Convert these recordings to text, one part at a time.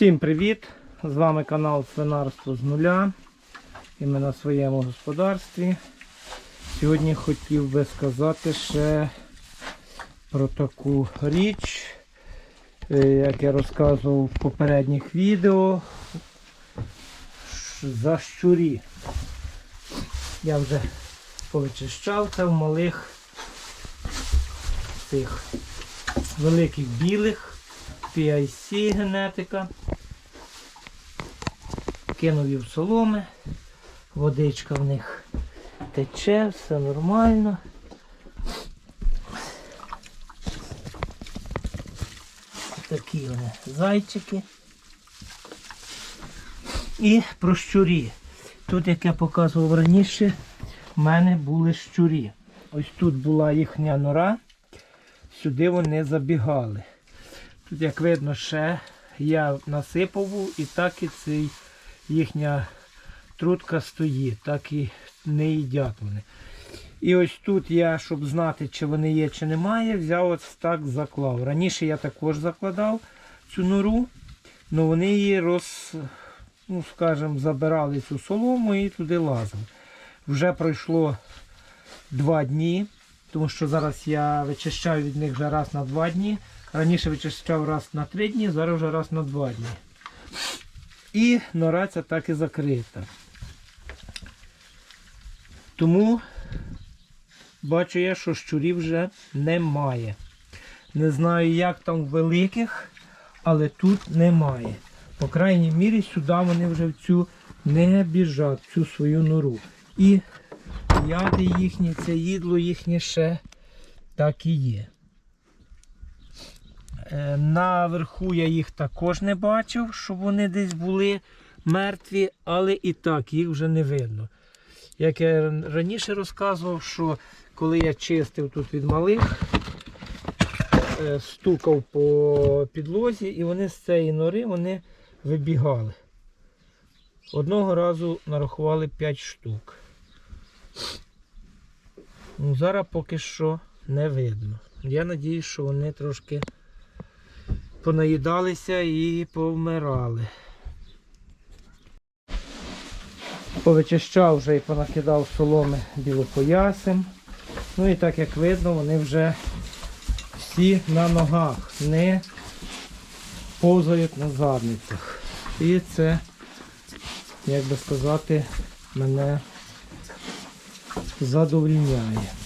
Всім привіт! З вами канал Свинарство з нуля. І ми на своєму господарстві. Сьогодні хотів би сказати ще про таку річ, е, як я розказував в попередніх відео. За щурі. Я вже повичищав це в малих цих великих білих. PIC генетика. Кинув їх в соломи. Водичка в них тече, все нормально. Такі вони зайчики. І про щурі. Тут, як я показував раніше, в мене були щурі. Ось тут була їхня нора, сюди вони забігали. Тут, як видно, ще я насипав і так і цей їхня трутка стоїть, так і не їдять вони. І ось тут я, щоб знати, чи вони є, чи немає, взяв ось так заклав. Раніше я також закладав цю нору, але вони її роз, ну, скажімо, забирали цю солому і туди лазили. Вже пройшло два дні, тому що зараз я вичищаю від них вже раз на два дні. Раніше вичищав раз на три дні, зараз вже раз на два дні. І нора ця так і закрита. Тому бачу я, що щурів вже немає. Не знаю, як там в великих, але тут немає. По крайній мірі, сюди вони вже в цю не біжать, в цю свою нору. І яди їхні, це їдло їхнє ще так і є. Е, Наверху я їх також не бачив, щоб вони десь були мертві, але і так їх вже не видно. Як я раніше розказував, що коли я чистив тут від малих, е, стукав по підлозі і вони з цієї нори вони вибігали. Одного разу нарахували 5 штук. Ну, зараз поки що не видно. Я сподіваюся, що вони трошки понаїдалися і повмирали. Повичищав вже і понакидав соломи білопоясим. Ну і так як видно, вони вже всі на ногах, не повзають на задницях. І це, як би сказати, мене задовольняє.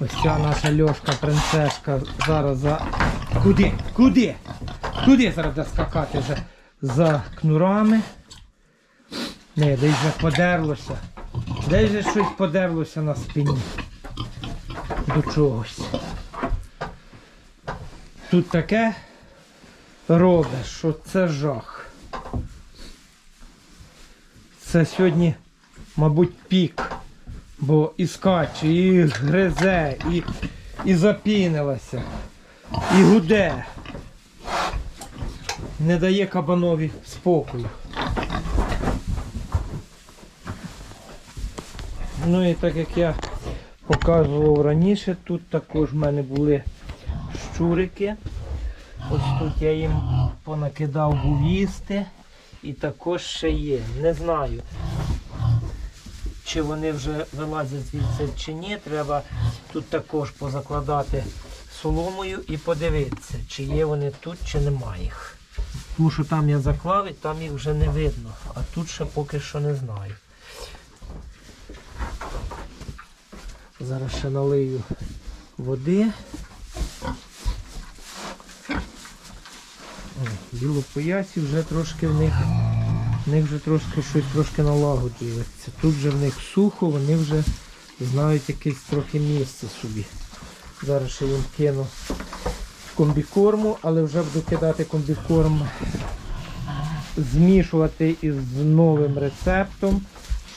Ось ця наша льошка принцеска зараз за. Куди? Куди? Куди зараз скакати вже за кнурами? Не, десь вже подерлося. Десь же щось подерлося на спині. До чогось. Тут таке робить, що це жах. Це сьогодні, мабуть, пік. Бо і скаче, і гризе, і, і запінилася, і гуде. Не дає кабанові спокою. Ну і так як я показував раніше, тут також в мене були щурики. Ось тут я їм понакидав був. І також ще є. Не знаю чи вони вже вилазять звідси чи ні. Треба тут також позакладати соломою і подивитися, чи є вони тут, чи немає їх. Тому що там я заклав і там їх вже не видно, а тут ще поки що не знаю. Зараз ще налию води. Білопоясі вже трошки в них в них вже трошки щось трошки налагодилося. Тут вже в них сухо, вони вже знають якесь трохи місце собі. Зараз ще їм кину комбікорму, але вже буду кидати комбікорм, змішувати із новим рецептом,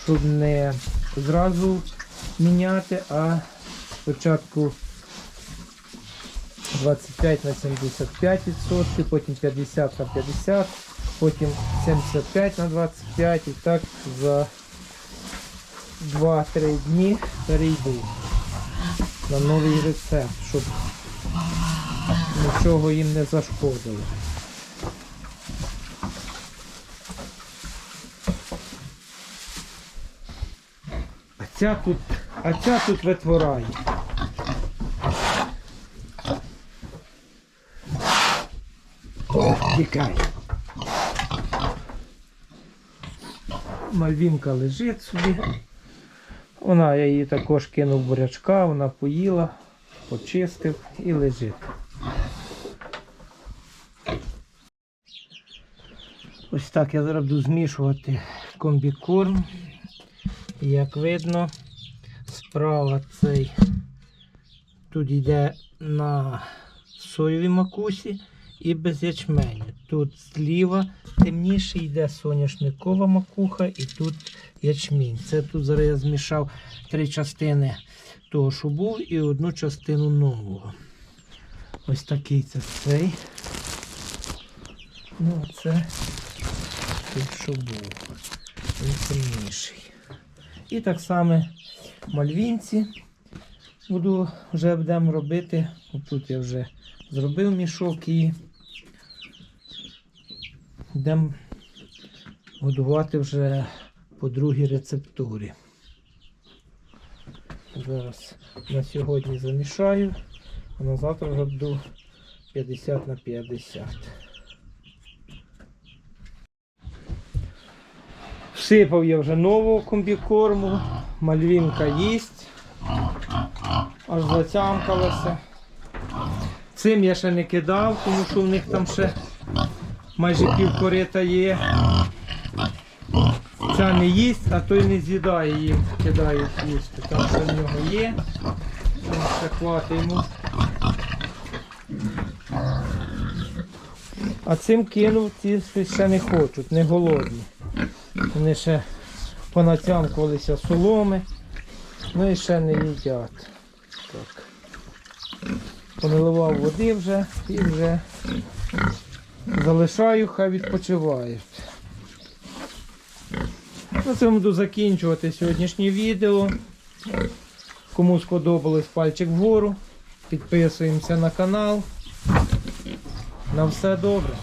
щоб не зразу міняти, а спочатку 25 на 75%, потім 50 на 50%, потім 75 на 25 і так за 2-3 дні перейду на новий рецепт, щоб нічого їм не зашкодило. А ця тут, а ця тут витворяє. Тікай. Мальвінка лежить собі. Вона, я її також кинув бурячка, вона поїла, почистив і лежить. Ось так я зараз буду змішувати комбікорм. Як видно, справа цей тут йде на соєвій макусі і без ячменю. Тут зліва темніше йде соняшникова макуха і тут ячмінь. Це тут зараз я змішав три частини того, що був, і одну частину нового. Ось такий це цей. Ну, це той, що був. Він темніший. І так само мальвінці буду вже будемо робити. Тут я вже зробив мішок і будемо годувати вже по другій рецептурі. Зараз на сьогодні замішаю, а на завтра буду 50 на 50. Всипав я вже нового комбікорму, мальвінка їсть, аж затямкалася. Цим я ще не кидав, тому що в них там ще майже півкорита є. Ця не їсть, а той не з'їдає їм, кидають їсти. Там що в нього є. Йому. А цим кинув, ці ще не хочуть, не голодні. Вони ще понатямкувалися соломи, ну і ще не їдять. Так. Поналивав води вже і вже залишаю, хай відпочивають. На цьому буду закінчувати сьогоднішнє відео. Кому сподобалось пальчик вгору. Підписуємося на канал. На все добре.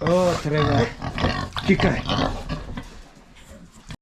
О, треба. Тікай.